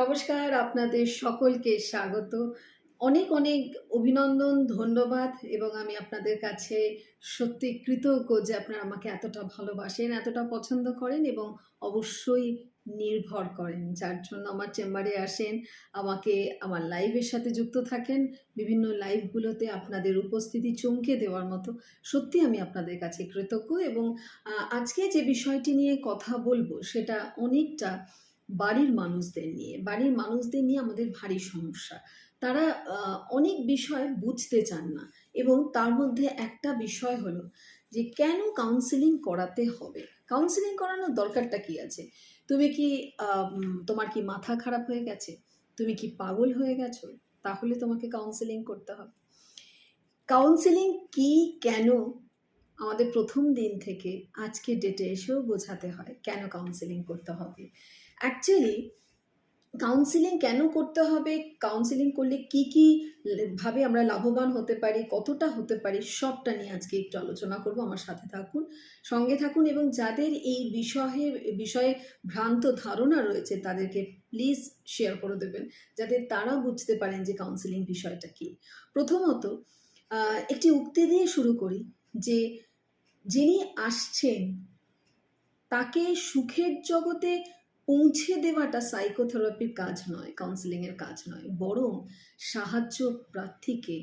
নমস্কার, আপনাদের সকলকে স্বাগত। অনেক অনেক অভিনন্দন, ধন্যবাদ এবং আমি আপনাদের কাছে সত্যি কৃতজ্ঞ যে আপনারা আমাকে এতটা ভালোবাসেন, এতটা পছন্দ করেন এবং অবশ্যই নির্ভর করেন। যার জন্য আমার চেম্বারে আসেন, আমাকে আমার লাইভের সাথে যুক্ত থাকেন, বিভিন্ন লাইভগুলোতে আপনাদের উপস্থিতি চমকে দেওয়ার মতো। সত্যি আমি আপনাদের কাছে কৃতজ্ঞ এবং আজকে যে বিষয়টি নিয়ে কথা বলব সেটা অনেকটা বাড়ির মানুষদের নিয়ে। বাড়ির মানুষদের নিয়ে আমাদের ভারী সমস্যা। তারা অনেক বিষয় বুঝতে চান না এবং তার মধ্যে একটা বিষয় হলো যে, কেন কাউন্সিলিং করাতে হবে? কাউন্সিলিং করানোর দরকারটা কি আছে? তুমি কি তোমার কি মাথা খারাপ হয়ে গেছে? তুমি কি পাগল হয়ে গেছো? তাহলে তোমাকে কাউন্সিলিং করতে হবে। কাউন্সিলিং কি কেন আমাদের প্রথম দিন থেকে আজকে ডেটে এসেও বোঝাতে হয় কেন কাউন্সিলিং করতে হবে? অ্যাকচুয়ালি কাউন্সিলিং কেন করতে হবে? কাউন্সিলিং করলে কি কি ভাবে আমরা লাভবান হতে পারি? কতটা হতে পারি? সবটা নিয়ে আজকে একটু আলোচনা করব। আমার সাথে থাকুন, সঙ্গে থাকুন এবং যাদের এই বিষয়ে বিষয়ে ভ্রান্ত ধারণা রয়েছে, তাদেরকে প্লিজ শেয়ার করে দেবেন, যাতে তারা বুঝতে পারেন যে কাউন্সিলিং বিষয়টা কি। প্রথমত একটি উক্তি দিয়ে শুরু করি যে যিনি আসছেন, তাকে সুখের জগতে পৌঁছে দেওয়াটা সাইকোথেরাপির কাজ নয় কাউন্সিলিংয়ের কাজ নয়, বরং সাহায্য প্রার্থীকে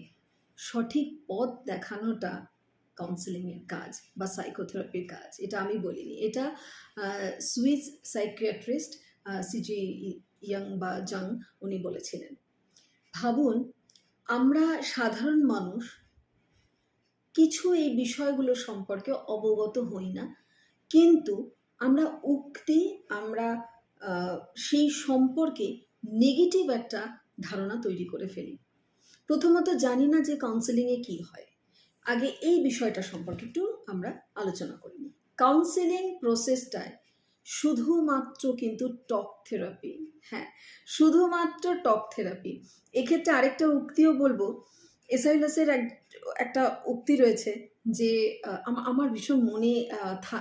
সঠিক পথ দেখানোটা কাউন্সিলিংয়ের কাজ বা সাইকোথেরাপির কাজ। এটা আমি বলিনি। এটা সুইস সাইকিয়াট্রিস্ট সিজি ইয়াং বা জাং উনি বলেছিলেন। ভাবুন, আমরা সাধারণ মানুষ, কিছু এই বিষয়গুলো সম্পর্কে অবগত হই না, কিন্তু আমরা উক্তি, আমরা সেই সম্পর্কে নেগেটিভ একটা ধারণা তৈরি করে ফেলি। প্রথমত জানি না যে কাউন্সেলিংয়ে কি হয়। আগে এই বিষয়টা সম্পর্কে একটু আমরা আলোচনা করি। কাউন্সেলিং প্রসেসটায় শুধুমাত্র কিন্তু টক থেরাপি হ্যাঁ শুধুমাত্র টক থেরাপি এক্ষেত্রে আরেকটা উক্তিও বলব। এসাইলাসের এক, একটা উক্তি রয়েছে যে আমার ভীষণ মনে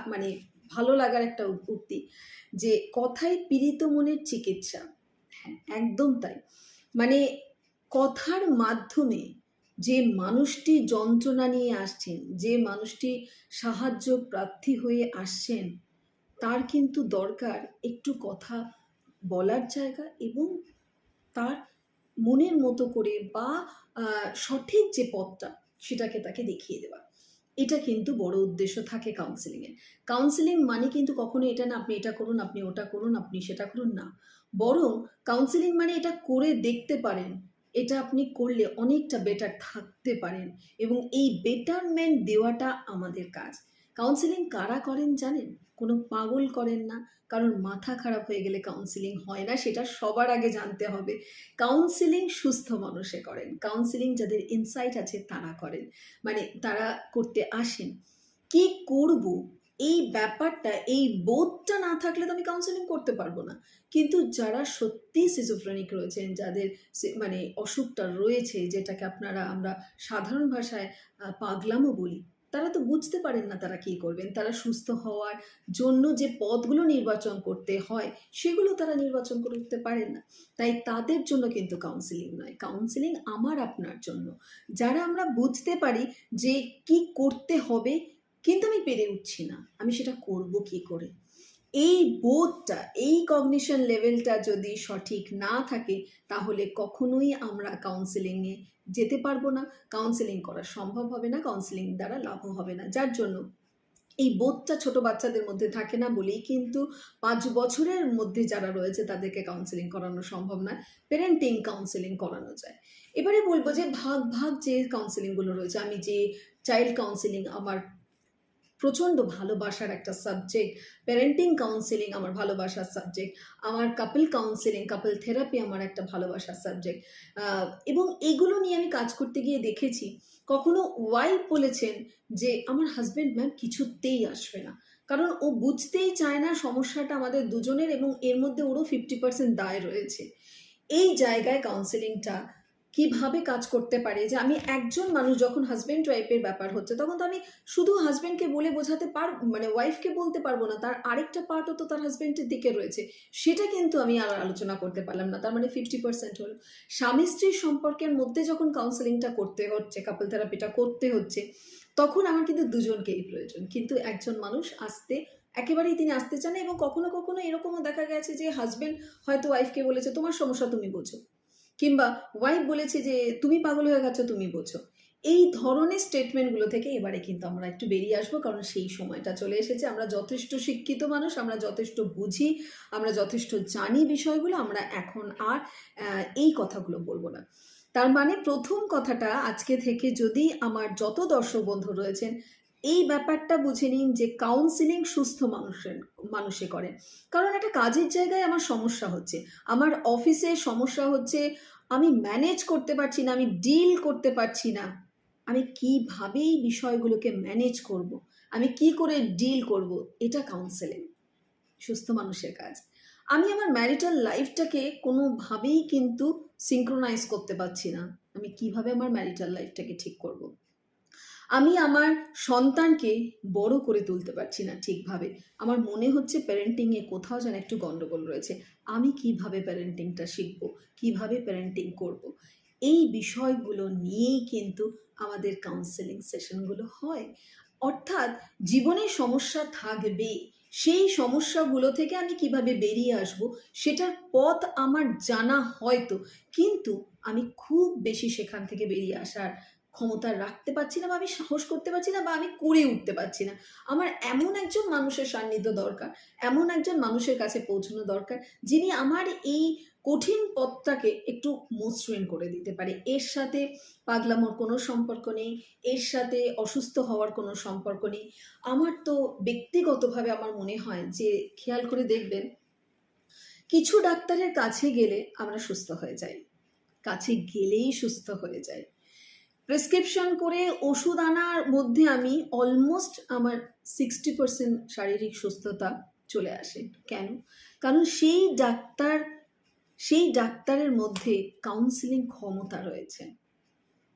মানে ভালো লাগার একটা উক্তি যে কথাই পীড়িত মনের চিকিৎসা। হ্যাঁ একদম তাই। মানে কথার মাধ্যমে যে মানুষটি যন্ত্রণা নিয়ে আসছেন, যে মানুষটি সাহায্য প্রার্থী হয়ে আসছেন, তার কিন্তু দরকার একটু কথা বলার জায়গা এবং তার মনের মতো করে বা সঠিক যে পথটা, সেটাকে তাকে দেখিয়ে দেওয়া। এটা কিন্তু বড় উদ্দেশ্য থাকে কাউন্সিলিংয়ের কাউন্সিলিং মানে কিন্তু কখনো এটা না, আপনি এটা করুন, আপনি ওটা করুন, আপনি সেটা করুন না। বরং কাউন্সিলিং মানে এটা করে দেখতে পারেন, এটা আপনি করলে অনেকটা বেটার থাকতে পারেন। এবং এই বেটারমেন্ট দেওয়াটা আমাদের কাজ। কাউন্সিলিং কারা করেন জানেন? কোনো পাগল করেন না। কারণ মাথা খারাপ হয়ে গেলে কাউন্সিলিং হয় না, সেটা সবার আগে জানতে হবে। কাউন্সিলিং সুস্থ মানুষে করেন। কাউন্সিলিং যাদের ইনসাইট আছে তারা করেন। মানে তারা করতে আসেন। কি করব? এই ব্যাপারটা, এই বোধটা না থাকলে তো আমি কাউন্সিলিং করতে পারব না। কিন্তু যারা সত্যি সিজোফ্রেনিক রয়েছেন, যাদের মানে অসুখটা রয়েছে, যেটাকে আপনারা আমরা সাধারণ ভাষায় পাগলামও বলি তারা তো বুঝতে পারেন না তারা কী করবেন। তারা সুস্থ হওয়ার জন্য যে পদগুলো নির্বাচন করতে হয়, সেগুলো তারা নির্বাচন করতে পারেন না। তাই তাদের জন্য কিন্তু কাউন্সিলিং নয়। কাউন্সিলিং আমার আপনার জন্য। যারা আমরা বুঝতে পারি যে কি করতে হবে, কিন্তু আমি পেরে উঠছি না। আমি সেটা করব কি করে? এই বোধটা, এই কগনিশন লেভেলটা যদি সঠিক না থাকে, তাহলে কখনোই আমরা কাউন্সেলিংয়ে যেতে পারব না। কাউন্সেলিং করা সম্ভব হবে না কাউন্সিলিং দ্বারা লাভও হবে না। যার জন্য এই বোধটা ছোট বাচ্চাদের মধ্যে থাকে না বলেই কিন্তু পাঁচ বছরের মধ্যে যারা রয়েছে, তাদেরকে কাউন্সেলিং করানো সম্ভব নয় প্যারেন্টিং কাউন্সেলিং করানো যায়। এবারে বলব যে ভাগ ভাগ যে কাউন্সেলিংগুলো রয়েছে, আমি যে চাইল্ড কাউন্সিলিং আমার প্রচণ্ড ভালোবাসার একটা সাবজেক্ট প্যারেন্টিং কাউন্সিলিং আমার ভালোবাসার সাবজেক্ট আমার কাপল কাউন্সিলিং কাপল থেরাপি আমার একটা ভালোবাসার সাবজেক্ট এবং এগুলো নিয়ে আমি কাজ করতে গিয়ে দেখেছি, কখনো ওয়াইফ বলেছেন যে, আমার হাজব্যান্ড ম্যাম কিছুতেই আসবে না। কারণ ও বুঝতেই চায় না সমস্যাটা আমাদের দুজনের এবং এর মধ্যে ওরও ফিফটি পার্সেন্ট দায় রয়েছে। এই জায়গায় কাউন্সিলিংটা কীভাবে কাজ করতে পারে? যে আমি একজন মানুষ যখন হাজব্যান্ড ওয়াইফের ব্যাপার হচ্ছে, তখন তো আমি শুধু হাজব্যান্ডকে বলে বোঝাতে পার মানে ওয়াইফকে বলতে পারব না। তার আরেকটা পার্টও তো তার হাজব্যান্ডের দিকে রয়েছে। সেটা কিন্তু আমি আর আলোচনা করতে পারলাম না। তার মানে ফিফটি পার্সেন্ট হলো। স্বামী স্ত্রীর সম্পর্কের মধ্যে যখন কাউন্সেলিংটা করতে হচ্ছে কাপল থেরাপিটা করতে হচ্ছে, তখন আমার কিন্তু দুজনকেই প্রয়োজন। কিন্তু একজন মানুষ আসতে, একেবারেই তিনি আসতে চান এবং কখনো কখনো এরকমও দেখা গেছে যে হাজব্যান্ড হয়তো ওয়াইফকে বলেছে, তোমার সমস্যা তুমি বোঝো। কিংবা ওয়াইফ বলেছে যে, তুমি পাগল হয়ে গেছো, তুমি বোঝো। এই ধরনের স্টেটমেন্টগুলো থেকে এবারে কিন্তু আমরা একটু বেরিয়ে আসব, কারণ সেই সময়টা চলে এসেছে। আমরা যথেষ্ট শিক্ষিত মানুষ, আমরা যথেষ্ট বুঝি, আমরা যথেষ্ট জানি বিষয়গুলো, আমরা এখন আর এই কথাগুলো বলব না। তার মানে প্রথম কথাটা আজকে থেকে যদি আমার যত দর্শক বন্ধু রয়েছেন এই ব্যাপারটা বুঝে নিন যে কাউন্সিলিং সুস্থ মানুষের, মানুষে করে। কারণ একটা কাজের জায়গায় আমার সমস্যা হচ্ছে। আমার অফিসে সমস্যা হচ্ছে, আমি ম্যানেজ করতে পারছি না, আমি ডিল করতে পারছি না। আমি কীভাবে এই বিষয়গুলোকে ম্যানেজ করব। আমি কি করে ডিল করব? এটা কাউন্সেলিং সুস্থ মানুষের কাজ। আমি আমার ম্যারিটাল লাইফটাকে কোনোভাবেই কিন্তু সিঙ্ক্রোনাইজ করতে পারছি না। আমি কীভাবে আমার ম্যারিটাল লাইফটাকে ঠিক করব। আমি আমার সন্তানকে বড় করে তুলতে পারছি না ঠিকভাবে। আমার মনে হচ্ছে প্যারেন্টিংয়ে কোথাও যেন একটু গণ্ডগোল রয়েছে। আমি কীভাবে প্যারেন্টিংটা শিখব? কীভাবে প্যারেন্টিং করব। এই বিষয়গুলো নিয়েই কিন্তু আমাদের কাউন্সেলিং সেশনগুলো হয়। অর্থাৎ জীবনে সমস্যা থাকবে, সেই সমস্যাগুলো থেকে আমি কীভাবে বেরিয়ে আসব, সেটার পথ আমার জানা হয়তো, কিন্তু আমি খুব বেশি সেখান থেকে বেরিয়ে আসার ক্ষমতা রাখতে পারছি না বা আমি সাহস করতে পারছি না বা আমি করে উঠতে পারছি না। আমার এমন একজন মানুষের সান্নিধ্য দরকার, এমন একজন মানুষের কাছে পৌঁছানো দরকার, যিনি আমার এই কঠিন পথটাকে একটু মসৃণ করে দিতে পারে। এর সাথে পাগলামোর কোনো সম্পর্ক নেই, এর সাথে অসুস্থ হওয়ার কোনো সম্পর্ক নেই। আমার তো ব্যক্তিগতভাবে আমার মনে হয় যে, খেয়াল করে দেখবেন, কিছু ডাক্তারের কাছে গেলে আমরা সুস্থ হয়ে যাই। কাছে গেলেই সুস্থ হয়ে যাই। প্রেসক্রিপশন করে ওষুধ আনার মধ্যে আমি অলমোস্ট আমার সিক্সটি পার্সেন্ট শারীরিক সুস্থতা চলে আসে। কেন? কারণ সেই ডাক্তার, সেই ডাক্তারের মধ্যে কাউন্সিলিং ক্ষমতা রয়েছে।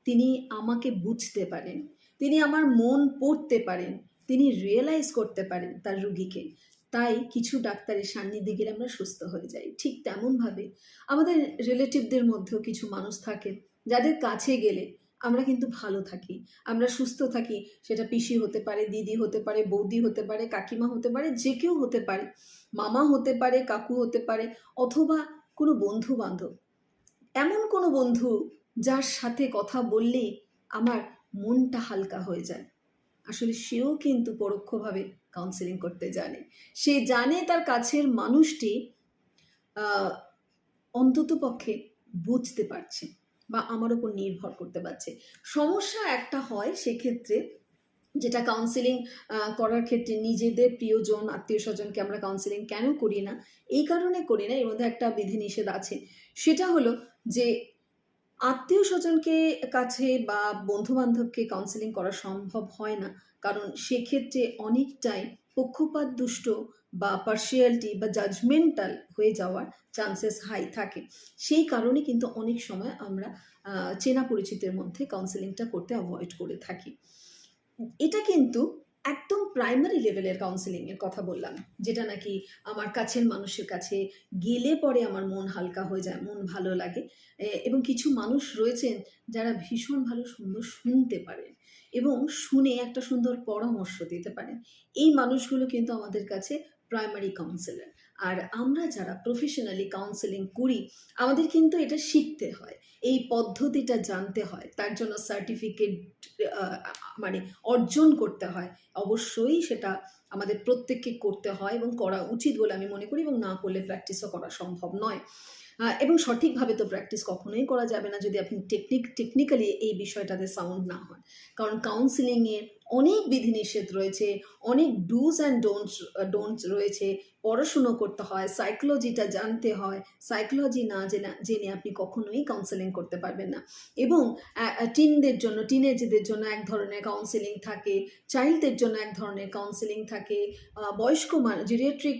তিনি আমাকে বুঝতে পারেন, তিনি আমার মন পড়তে পারেন, তিনি রিয়েলাইজ করতে পারেন তার রুগীকে। তাই কিছু ডাক্তারের সান্নিধ্যে গেলে আমরা সুস্থ হয়ে যাই। ঠিক তেমনভাবে আমাদের রিলেটিভদের মধ্যেও কিছু মানুষ থাকে, যাদের কাছে গেলে আমরা কিন্তু ভালো থাকি, আমরা সুস্থ থাকি। সেটা পিসি হতে পারে, দিদি হতে পারে, বৌদি হতে পারে, কাকিমা হতে পারে, যে কেউ হতে পারে, মামা হতে পারে, কাকু হতে পারে, অথবা কোনো বন্ধু বান্ধব এমন কোনো বন্ধু যার সাথে কথা বললেই আমার মনটা হালকা হয়ে যায়। আসলে সেও কিন্তু পরোক্ষভাবে কাউন্সেলিং করতে জানে। সে জানে তার কাছের মানুষটি অন্তত পক্ষে বুঝতে পারছে। বা আমার উপর নির্ভর করতে পারছে। সমস্যা একটা হয় সেক্ষেত্রে যেটা কাউন্সিলিং করার ক্ষেত্রে নিজেদের প্রিয়জন আত্মীয় স্বজনকে আমরা কাউন্সিলিং কেন করি না? এই কারণে করি না, এর মধ্যে একটা বিধিনিষেধ আছে। সেটা হলো যে আত্মীয় স্বজনকে কাছে বা বন্ধু বান্ধবকে কাউন্সিলিং করা সম্ভব হয় না। কারণ সেক্ষেত্রে অনেকটাই পক্ষপাত দুষ্ট বা পার্সিয়ালিটি বা জাজমেন্টাল হয়ে যাওয়ার চান্সেস হাই থাকে। সেই কারণে কিন্তু অনেক সময় আমরা চেনা পরিচিতের মধ্যে কাউন্সেলিংটা করতে অ্যাভয়েড করে থাকি। এটা কিন্তু একদম প্রাইমারি লেভেলের কাউন্সেলিংয়ের কথা বললাম, যেটা নাকি আমার কাছের মানুষের কাছে গেলে পরে আমার মন হালকা হয়ে যায়, মন ভালো লাগে। এবং কিছু মানুষ রয়েছেন যারা ভীষণ ভালো সুন্দর শুনতে পারেন। এবং শুনে একটা সুন্দর পরামর্শ দিতে পারেন। এই মানুষগুলো কিন্তু আমাদের কাছে প্রাইমারি কাউন্সিলর আর আমরা যারা প্রফেশনালি কাউন্সেলিং করি, আমাদের কিন্তু এটা শিখতে হয়। এই পদ্ধতিটা জানতে হয়, তার জন্য সার্টিফিকেট মানে অর্জন করতে হয়। অবশ্যই সেটা আমাদের প্রত্যেককে করতে হয় এবং করা উচিত বলে আমি মনে করি এবং না করলে প্র্যাকটিসও করা সম্ভব নয়। এবং সঠিকভাবে তো প্র্যাকটিস কখনোই করা যাবে না যদি আপনি টেকনিক টেকনিক্যালি এই বিষয়টাতে সাউন্ড না হন। কারণ কাউন্সিলিংয়ের অনেক বিধিনিষেধ রয়েছে, অনেক ডুজ অ্যান্ড ডোন্টস ডোন্টস রয়েছে, পড়াশুনো করতে হয় সাইকোলজিটা জানতে হয় সাইকোলজি না জেনে জেনে আপনি কখনোই কাউন্সেলিং করতে পারবেন না। এবং টিনদের জন্য টিনেজদের জন্য এক ধরনের কাউন্সেলিং থাকে চাইল্ডদের জন্য এক ধরনের কাউন্সেলিং থাকে বয়স্ক বয়স্ক জিরিয়াট্রিক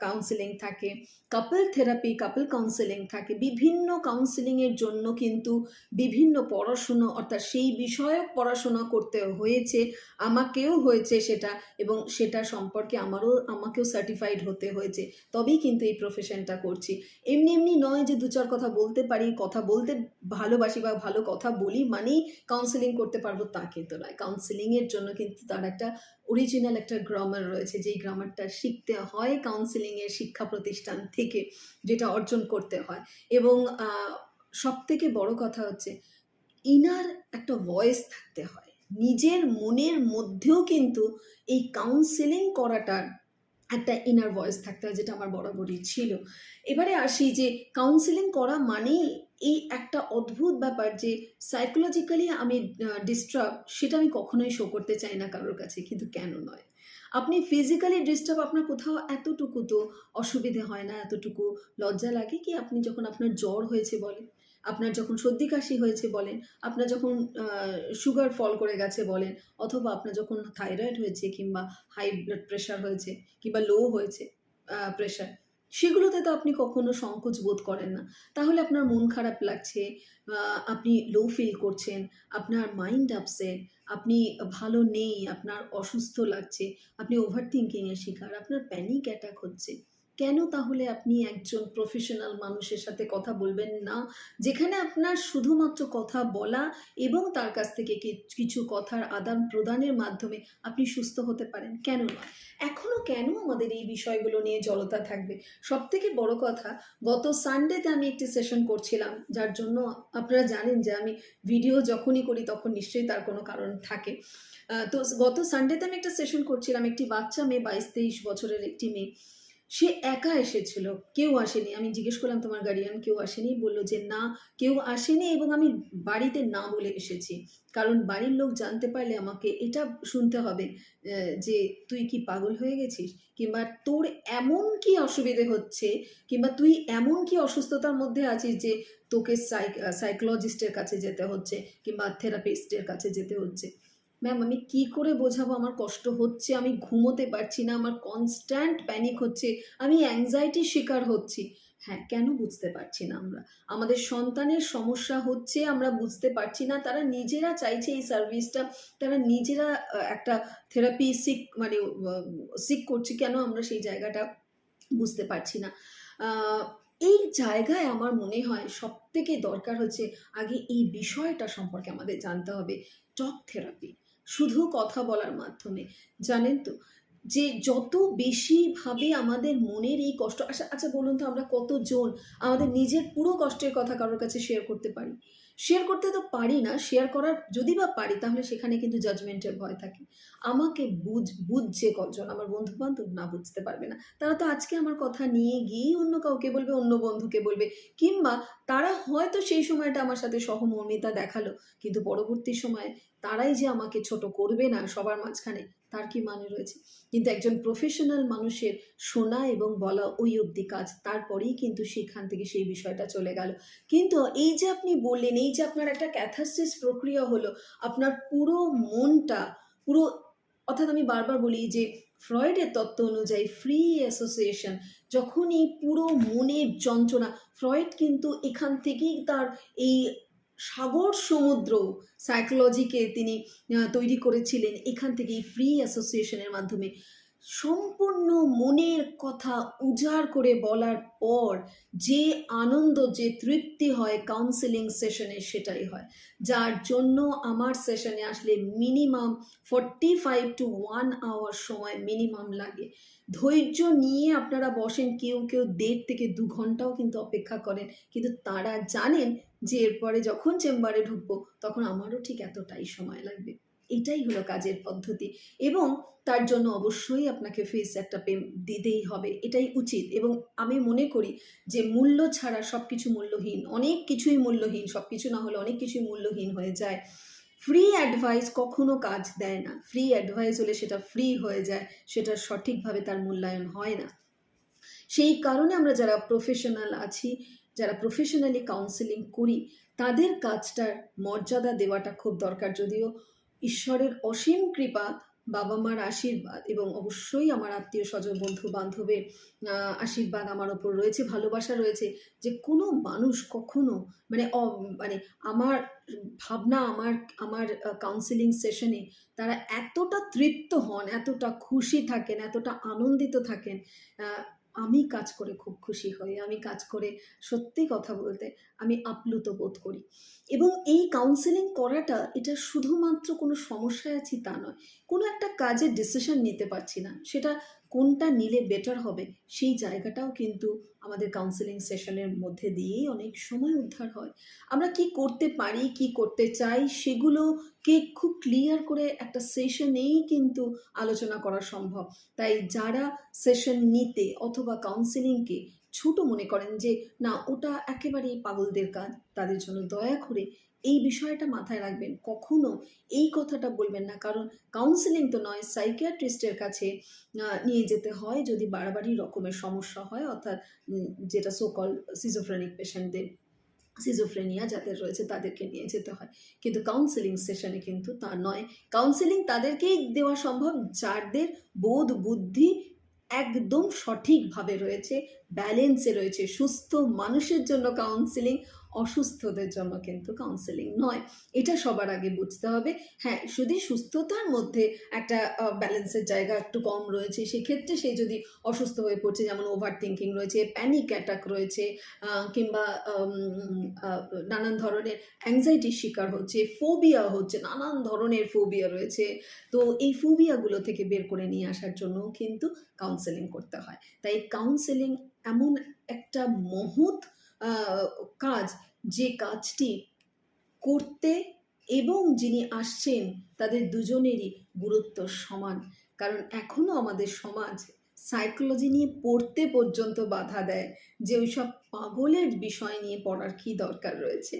কাউন্সেলিং থাকে কাপল থেরাপি কাপল কাউন্সেলিং থাকে, বিভিন্ন কাউন্সেলিংয়ের জন্য কিন্তু বিভিন্ন পড়াশুনো, অর্থাৎ সেই বিষয়ক পড়াশোনা করতে হয়েছে আমাকেও হয়েছে সেটা এবং সেটা সম্পর্কে আমারও, আমাকেও সার্টিফাইড হতে হয়েছে। তবেই কিন্তু এই প্রফেশনটা করছি। এমনি এমনি নয় যে দু চার কথা বলতে পারি, কথা বলতে ভালোবাসি বা ভালো কথা বলি মানেই কাউন্সেলিং করতে পারব তা কিন্তু নয়। কাউন্সেলিংয়ের জন্য কিন্তু তার একটা অরিজিনাল একটা গ্রামার রয়েছে। যেই গ্রামারটা শিখতে হয় কাউন্সেলিংয়ের শিক্ষা প্রতিষ্ঠান থেকে, যেটা অর্জন করতে হয়। এবং সব থেকে বড় কথা হচ্ছে, ইনার একটা ভয়েস থাকতে হয়। নিজের মনের মধ্যেও কিন্তু এই কাউন্সেলিং করাটার একটা ইনার ভয়েস থাকতে হয়, যেটা আমার বরাবরই ছিল। এবারে আসি যে কাউন্সেলিং করা মানেই এই একটা অদ্ভুত ব্যাপার যে সাইকোলজিক্যালি আমি ডিস্টার্ব সেটা আমি কখনোই শো করতে চাই না কারোর কাছে, কিন্তু কেন নয়। আপনি ফিজিক্যালি ডিস্টার্ব আপনার কোথাও এতটুকু তো অসুবিধে হয় না, এতটুকু লজ্জা লাগে কি আপনি যখন আপনার জ্বর হয়েছে বলেন? আপনার যখন সর্দি কাশি হয়েছে বলেন, আপনার যখন সুগার ফল করে গেছে বলেন, অথবা আপনার যখন থাইরয়েড হয়েছে কিংবা হাই ব্লাড প্রেশার হয়েছে কিংবা লো হয়েছে প্রেশার সেগুলোতে তো আপনি কখনো সংকোচ বোধ করেন না। তাহলে আপনার মন খারাপ লাগছে আপনি লো ফিল করছেন, আপনার মাইন্ড আপসেট আপনি ভালো নেই, আপনার অসুস্থ লাগছে, আপনি ওভার থিঙ্কিংয়ের শিকার, আপনার প্যানিক অ্যাটাক হচ্ছে। কেন তাহলে আপনি একজন প্রফেশনাল মানুষের সাথে কথা বলবেন না? যেখানে আপনার শুধুমাত্র কথা বলা এবং তার কাছ থেকে কিছু কথার আদান প্রদানের মাধ্যমে আপনি সুস্থ হতে পারেন, কেন নয়? এখনও কেন আমাদের এই বিষয়গুলো নিয়ে জলতা থাকবে? সব থেকে বড় কথা, গত সানডেতে আমি একটি সেশন করছিলাম, যার জন্য আপনারা জানেন যে আমি ভিডিও যখনই করি তখন নিশ্চয়ই তার কোনো কারণ থাকে। তো গত সানডেতে আমি একটা সেশন করছিলাম, একটি বাচ্চা মেয়ে, বাইশ তেইশ বছরের একটি মেয়ে। সে একা এসেছিল। কেউ আসেনি। আমি জিজ্ঞেস করলাম, তোমার গার্ডিয়ান কেউ আসেনি? বলল যে, না, কেউ আসেনি এবং আমি বাড়িতে না বলে এসেছি। কারণ বাড়ির লোক জানতে পারলে আমাকে এটা শুনতে হবে যে তুই কি পাগল হয়ে গেছিস? কিংবা তোর এমন কি অসুবিধে হচ্ছে? কিংবা তুই এমন কি অসুস্থতার মধ্যে আছিস যে তোকে সাইক সাইকোলজিস্টের কাছে যেতে হচ্ছে কিংবা থেরাপিস্টের কাছে যেতে হচ্ছে? ম্যাম আমি কি করে বোঝাবো? আমার কষ্ট হচ্ছে, আমি ঘুমোতে পারছি না, আমার কনস্ট্যান্ট প্যানিক হচ্ছে, আমি অ্যাংজাইটির শিকার হচ্ছি। হ্যাঁ কেন বুঝতে পারছি না আমরা? আমাদের সন্তানের সমস্যা হচ্ছে, আমরা বুঝতে পারছি না, তারা নিজেরা চাইছে এই সার্ভিসটা তারা নিজেরা একটা থেরাপি সিক মানে সিক করছে, কেন আমরা সেই জায়গাটা বুঝতে পারছি না? এই জায়গায় আমার মনে হয় সব থেকে দরকার হচ্ছে, আগে এই বিষয়টা সম্পর্কে আমাদের জানতে হবে। টক থেরাপি শুধু কথা বলার মাধ্যমে, জানেন তো? যে যত বেশিভাবে আমাদের মনের এই কষ্ট আচ্ছা আচ্ছা বলুন তো আমরা কতজন আমাদের নিজের পুরো কষ্টের কথা কারোর কাছে শেয়ার করতে পারি? শেয়ার করতে তো পারি না শেয়ার করার যদি বা পারি, তাহলে সেখানে কিন্তু জাজমেন্টের ভয় থাকে। আমাকে বুঝ, বুঝছে কজন, আমার বন্ধু বান্ধব না বুঝতে পারবে না। তারা তো আজকে আমার কথা নিয়ে গিয়েই অন্য কাউকে বলবে, অন্য বন্ধুকে বলবে, কিংবা তারা হয়তো সেই সময়টা আমার সাথে সহমর্মিতা দেখাল, কিন্তু পরবর্তী সময়ে তারাই যে আমাকে ছোট করবে না সবার মাঝখানে, তার কি মানে রয়েছে? কিন্তু একজন প্রফেশনাল মানুষের শোনা এবং বলা ওই অবধি কাজ, তারপরেই কিন্তু সেখান থেকে সেই বিষয়টা চলে গেল। কিন্তু এই যে আপনি বললেন, এই যে আপনার একটা ক্যাথাসিস প্রক্রিয়া হলো, আপনার পুরো মনটা, পুরো, অর্থাৎ আমি বারবার বলি যে ফ্রয়েডের তত্ত্ব অনুযায়ী ফ্রি অ্যাসোসিয়েশন যখন এই পুরো মনের যন্ত্রণা, ফ্রয়েড কিন্তু এখান থেকেই তার এই সাগর সমুদ্র সাইকোলজিকে তিনি তৈরি করেছিলেন। এখান থেকে এই ফ্রি অ্যাসোসিয়েশনের মাধ্যমে। সম্পূর্ণ মনের কথা উজাড় করে বলার পর যে আনন্দ, যে তৃপ্তি হয় কাউন্সেলিং সেশনে সেটাই হয়। যার জন্য আমার সেশনে আসলে minimum forty five to one hour সময় মিনিমাম লাগে। ধৈর্য নিয়ে আপনারা বসেন, কেউ কেউ দেড় থেকে দু ঘন্টাও কিন্তু অপেক্ষা করেন। কিন্তু তারা জানেন যে এরপরে যখন চেম্বারে ঢুকবো, তখন আমারও ঠিক এতটাই সময় লাগবে। এটাই হলো কাজের পদ্ধতি। এবং তার জন্য অবশ্যই আপনাকে ফিস একটা পে দিতেই হবে, এটাই উচিত। এবং আমি মনে করি যে মূল্য ছাড়া সব কিছু মূল্যহীন, অনেক কিছুই মূল্যহীন সব কিছু না হলে অনেক কিছুই মূল্যহীন হয়ে যায়। ফ্রি অ্যাডভাইস কখনো কাজ দেয় না। ফ্রি অ্যাডভাইস হলে সেটা ফ্রি হয়ে যায়, সেটা সঠিকভাবে তার মূল্যায়ন হয় না। সেই কারণে আমরা যারা প্রফেশনাল আছি, যারা প্রফেশনালি কাউন্সেলিং করি, তাদের কাজটার মর্যাদা দেওয়াটা খুব দরকার। যদিও ঈশ্বরের অসীম কৃপা, বাবা মার আশীর্বাদ এবং অবশ্যই আমার আত্মীয় স্বজন, বন্ধু বান্ধবের আশীর্বাদ আমার ওপর রয়েছে, ভালোবাসা রয়েছে। যে কোনো মানুষ কখনো মানে মানে আমার ভাবনা, আমার আমার কাউন্সিলিং সেশনে তারা এতটা তৃপ্ত হন, এতটা খুশি থাকেন, এতটা আনন্দিত থাকেন আমি কাজ করে খুব খুশি হই, আমি কাজ করে সত্যি কথা বলতে আমি আপ্লুত বোধ করি। এবং এই কাউন্সেলিং করাটা, এটা শুধুমাত্র কোনো সমস্যায় আছি তা নয়, কোনো একটা কাজের ডিসিশন নিতে পারছি না। সেটা কোনটা নিলে বেটার হবে, সেই জায়গাটাও কিন্তু আমাদের কাউন্সেলিং সেশনের মধ্যে দিয়েই অনেক সময় উদ্ধার হয়। আমরা কি করতে পারি, কি করতে চাই, সেগুলোকে খুব ক্লিয়ার করে একটা সেশনেই কিন্তু আলোচনা করা সম্ভব। তাই যারা সেশন নিতে অথবা কাউন্সেলিংকে ছোট মনে করেন যে, না, ওটা একেবারেই পাগলদের কাজ, তাদের জন্য দয়া করে এই বিষয়টা মাথায় রাখবেন। কখনো এই কথাটা বলবেন না। কারণ কাউন্সেলিং তো নয় সাইকিয়াট্রিস্টের কাছে নিয়ে যেতে হয় যদি বাড়াবাড়ি রকমের সমস্যা হয়। অর্থাৎ যেটা সোকল সিজোফ্রেনিক পেশেন্টদের সিজোফ্রেনিয়া যাদের রয়েছে তাদেরকে নিয়ে যেতে হয়। কিন্তু কাউন্সেলিং সেশনে কিন্তু তা নয়। কাউন্সেলিং তাদেরকেই দেওয়া সম্ভব যাদের বোধ বুদ্ধি একদম সঠিকভাবে রয়েছে ব্যালেন্সে রয়েছে, সুস্থ মানুষের জন্য কাউন্সেলিং অসুস্থদের জন্য কিন্তু কাউন্সেলিং নয়। এটা সবার আগে বুঝতে হবে। হ্যাঁ শুধু সুস্থতার মধ্যে একটা ব্যালেন্সের জায়গা একটু কম রয়েছে, সেক্ষেত্রে সে যদি অসুস্থ হয়ে পড়ছে, যেমন ওভার থিঙ্কিং রয়েছে প্যানিক অ্যাটাক রয়েছে কিংবা নানান ধরনের অ্যাংজাইটির শিকার হচ্ছে ফোবিয়া হচ্ছে, নানান ধরনের ফোবিয়া রয়েছে, তো এই ফোবিয়াগুলো থেকে বের করে নিয়ে আসার জন্য কিন্তু কাউন্সেলিং করতে হয়। তাই কাউন্সেলিং এমন একটা মহৎ কাজ, যে কাজটি করতে এবং যিনি আসছেন, তাদের দুজনেরই গুরুত্ব সমান। কারণ এখনও আমাদের সমাজ সাইকোলজি নিয়ে পড়তে পর্যন্ত বাধা দেয় যে ওইসব পাগলের বিষয় নিয়ে পড়ার কী দরকার রয়েছে।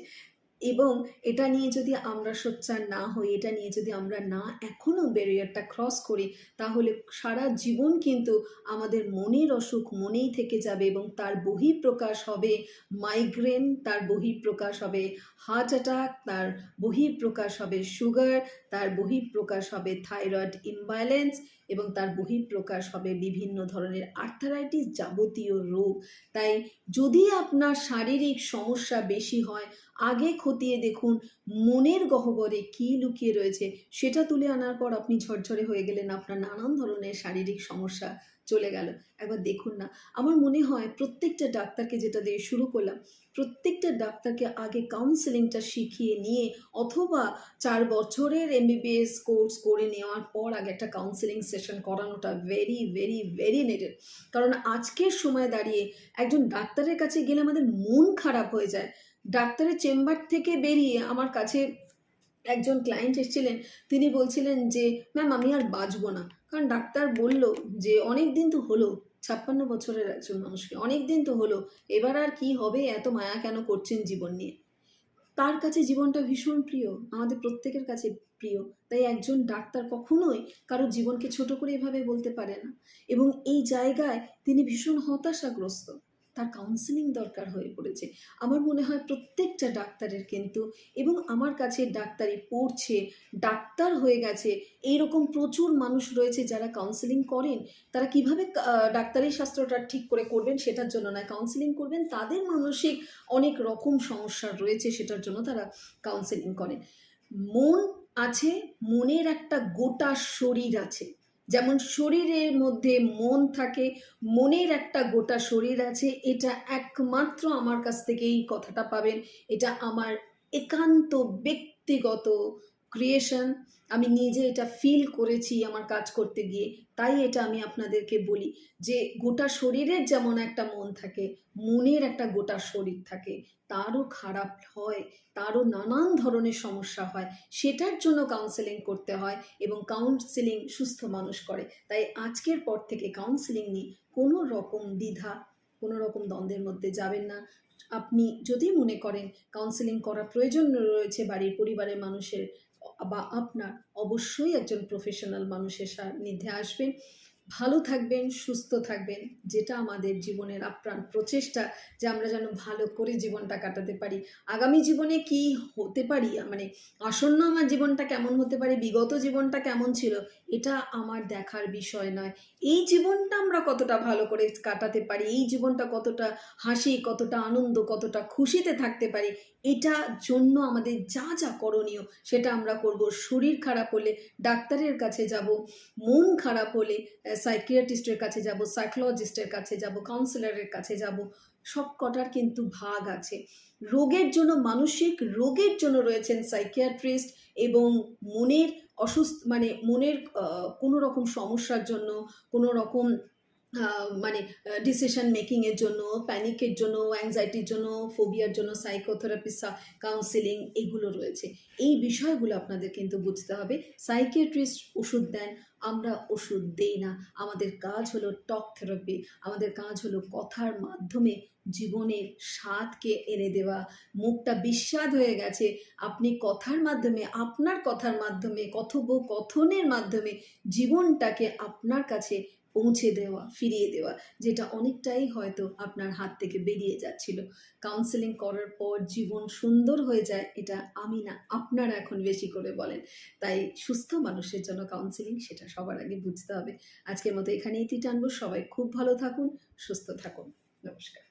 এবং এটা নিয়ে যদি আমরা সোচ্চার না হই, এটা নিয়ে যদি আমরা না এখনও ব্যারিয়ারটা ক্রস করি, তাহলে সারা জীবন কিন্তু আমাদের মনের অসুখ মনেই থেকে যাবে এবং তার বহিঃপ্রকাশ হবে মাইগ্রেন তার বহিঃপ্রকাশ হবে হার্ট অ্যাটাক তার বহিঃপ্রকাশ হবে সুগার তার বহিঃপ্রকাশ হবে থাইরয়েড ইমব্যালেন্স এবং তার বহিঃপ্রকাশ হবে বিভিন্ন ধরনের আর্থারাইটিস যাবতীয় রোগ। তাই যদি আপনার শারীরিক সমস্যা বেশি হয় আগে খতিয়ে দেখুন, মনের গহ্বরে কি লুকিয়ে রয়েছে, সেটা তুলে আনার পর আপনি ঝরঝরে হয়ে গেলেন আপনার নানান ধরনের শারীরিক সমস্যা। চলে গেল। একবার দেখুন না। আমার মনে হয় প্রত্যেকটা ডাক্তারকে যেটা দিয়ে শুরু করলাম, প্রত্যেকটা ডাক্তারকে আগে কাউন্সেলিংটা শিখিয়ে নিয়ে অথবা চার বছরের এমবিবিএস কোর্স করে নেওয়ার পর আগে একটা কাউন্সেলিং সেশন করানোটা ভেরি ভেরি ভেরি নেডেড কারণ আজকের সময় দাঁড়িয়ে একজন ডাক্তারের কাছে গেলে আমাদের মন খারাপ হয়ে যায়। ডাক্তারের চেম্বার থেকে বেরিয়ে আমার কাছে একজন ক্লায়েন্ট এসেছিলেন, তিনি বলছিলেন যে ম্যাম আমি আর বাঁচবো না। কারণ ডাক্তার বলল যে, অনেক দিন তো হলো, ছাপ্পান্ন বছরের একজন মানুষকে, অনেক দিন তো হলো, এবার আর কি হবে, এত মায়া কেন করছেন জীবন নিয়ে? তার কাছে জীবনটা ভীষণ প্রিয়, আমাদের প্রত্যেকের কাছে প্রিয়, তাই একজন ডাক্তার কখনোই কারও জীবনকে ছোট করে এভাবে বলতে পারে না। এবং এই জায়গায় তিনি ভীষণ হতাশাগ্রস্ত। তার কাউন্সিলিং দরকার হয়ে পড়েছে। আমার মনে হয় প্রত্যেকটা ডাক্তারের কিন্তু, এবং আমার কাছে ডাক্তারি পড়ছে, ডাক্তার হয়ে গেছে, এইরকম প্রচুর মানুষ রয়েছে যারা কাউন্সিলিং করেন। তারা কীভাবে ডাক্তারি শাস্ত্রটা ঠিক করে করবেন সেটার জন্য নয় কাউন্সিলিং করবেন, তাদের মানসিক অনেক রকম সমস্যা রয়েছে সেটার জন্য তারা কাউন্সিলিং করেন। মন আছে, মনের একটা গোটা শরীর আছে। যেমন শরীরের মধ্যে মন থাকে, মনের একটা গোটা শরীর আছে, এটা একমাত্র আমার কাছ থেকে এই কথাটা পাবেন। এটা আমার একান্ত ব্যক্তিগত ক্রিয়েশন আমি নিজে এটা ফিল করেছি আমার কাজ করতে গিয়ে। তাই এটা আমি আপনাদেরকে বলি যে, গোটা শরীরের যেমন একটা মন থাকে, মনের একটা গোটা শরীর থাকে, তারও খারাপ হয়, তারও নানান ধরনের সমস্যা হয়, সেটার জন্য কাউন্সেলিং করতে হয় এবং কাউন্সেলিং সুস্থ মানুষ করে। তাই আজকের পর থেকে কাউন্সেলিং নিয়ে কোনো রকম দ্বিধা, কোনো রকম দ্বন্দ্বের মধ্যে যাবেন না। আপনি যদি মনে করেন কাউন্সেলিং করা প্রয়োজন রয়েছে বাড়ির পরিবারের মানুষের বা আপনার অবশ্যই একজন প্রফেশনাল মানুষের সান্নিধ্যে আসবেন। ভালো থাকবেন, সুস্থ থাকবেন। যেটা আমাদের জীবনের আপ্রাণ প্রচেষ্টা যে আমরা যেন ভালো করে জীবনটা কাটাতে পারি। আগামী জীবনে কি হতে পারি? মানে আসন্ন আমার জীবনটা কেমন হতে পারে? বিগত জীবনটা কেমন ছিল? এটা আমার দেখার বিষয় নয়। এই জীবনটা আমরা কতটা ভালো করে কাটাতে পারি, এই জীবনটা কতটা হাসি, কতটা আনন্দ, কতটা খুশিতে থাকতে পারি এটা জন্য আমাদের যা যা করণীয় সেটা আমরা করব। শরীর খারাপ হলে ডাক্তারের কাছে যাব, মন খারাপ হলে সাইকিয়াট্রিস্টের কাছে যাব সাইকোলজিস্টের কাছে যাব কাউন্সিলরের কাছে যাব সব কটার কিন্তু ভাগ আছে। রোগের জন্য, মানসিক রোগের জন্য রয়েছেন সাইকিয়াট্রিস্ট এবং মনের অসুস্থ মানে মনের কোনো রকম সমস্যার জন্য কোনো রকম মানে ডিসিশন মেকিংয়ের জন্য প্যানিকের জন্য অ্যাংজাইটির জন্য ফোবিয়ার জন্য সাইকোথেরাপি কাউন্সিলিং এগুলো রয়েছে। এই বিষয়গুলো আপনাদের কিন্তু বুঝতে হবে। সাইকিয়াট্রিস্ট ওষুধ দেন, আমরা ওষুধ দেই না। আমাদের কাজ হলো টক থেরাপি আমাদের কাজ হলো কথার মাধ্যমে জীবনের স্বাদকে এনে দেওয়া। মুখটা বিস্বাদ হয়ে গেছে। আপনি কথার মাধ্যমে, আপনার কথার মাধ্যমে, কথোপকথনের মাধ্যমে জীবনটাকে আপনার কাছে পৌঁছে দেওয়া, ফিরিয়ে দেওয়া, যেটা অনেকটাই হয়তো আপনার হাত থেকে বেরিয়ে যাচ্ছিল। কাউন্সেলিং করার পর জীবন সুন্দর হয়ে যায়, এটা আমি না, আপনারা এখন বেশি করে বলেন। তাই সুস্থ মানুষের জন্য কাউন্সেলিং সেটা সবার আগে বুঝতে হবে। আজকের মতো এখানেই এটি টানবো। সবাই খুব ভালো থাকুন, সুস্থ থাকুন। নমস্কার।